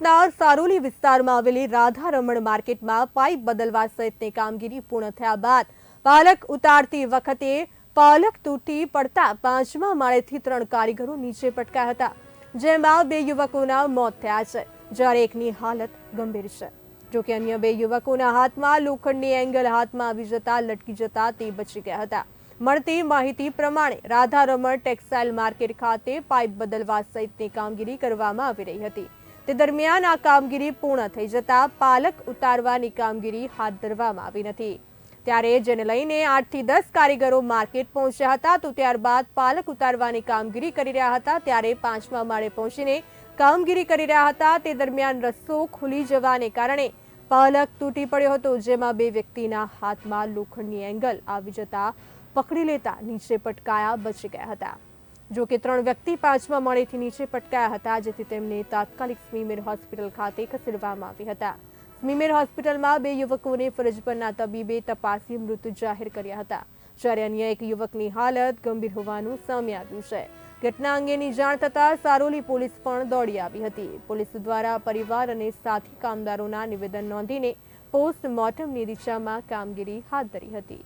સુરતના સારોલી વિસ્તારમાં આવેલી રાધારમણ માર્કેટમાં પાઇપ બદલવા સહિતની કામગીરી પૂર્ણ થયા બાદ પાલક ઉતારતી વખતે પાલક તૂટી પડતા પાંચમા માળેથી ત્રણ કારીગરો નીચે પટકાયા હતા, જેમાં બે યુવકોના મોત થયા છે. જ્યારે એકની હાલત ગંભીર છે. જોકે અન્ય બે યુવકોના હાથમાં લોખંડની એંગલ હાથમાં આવી જતા લટકી જતા તે બચી ગયા હતા. મળતી માહિતી પ્રમાણે રાધારમણ ટેક્સટાઇલ માર્કેટ ખાતે પાઇપ બદલવા સહિતની કામગીરી કરવામાં આવી રહી હતી. તે દરમિયાન આ કામગીરી પૂર્ણ થઈ જતા પાલક ઉતારવાની કામગીરી હાથ ધરવામાં આવી નથી. ત્યારે જેને લઈને આઠથી દસ કારીગરો માર્કેટ પહોંચ્યા હતા, તો ત્યારબાદ પાલક ઉતારવાની કામગીરી કરી રહ્યા હતા. ત્યારે પાંચમા માળે પહોંચીને કામગીરી કરી રહ્યા હતા. તે દરમિયાન રસ્તો ખુલી જવાને કારણે પાલક તૂટી પડ્યો હતો, જેમાં બે વ્યક્તિના હાથમાં લોખંડની એંગલ આવી જતા પકડી લેતા નીચે પટકાયા, બચી ગયા હતા. જો કે ત્રણ વ્યક્તિ પાંચમા માળેથી નીચે પટકાયા હતા, જેથી તેમને તાત્કાલિક સ્મીમેર હોસ્પિટલ ખાતે ખસેડવામાં આવી હતા. સ્મીમેર હોસ્પિટલમાં બે યુવકોને ફરજ પરના તબીબે તપાસી મૃત જાહેર કર્યા હતા. જ્યારે અન્ય એક યુવકની હાલત ગંભીર હોવાનું સામે આવ્યું છે. ઘટના અંગેની જાણ થતાં સારોલી પોલીસ પણ દોડી આવી હતી. પોલીસ દ્વારા પરિવાર અને સાથી કામદારોના નિવેદન નોંધીને પોસ્ટમોર્ટમની દિશામાં કામગીરી હાથ ધરી હતી.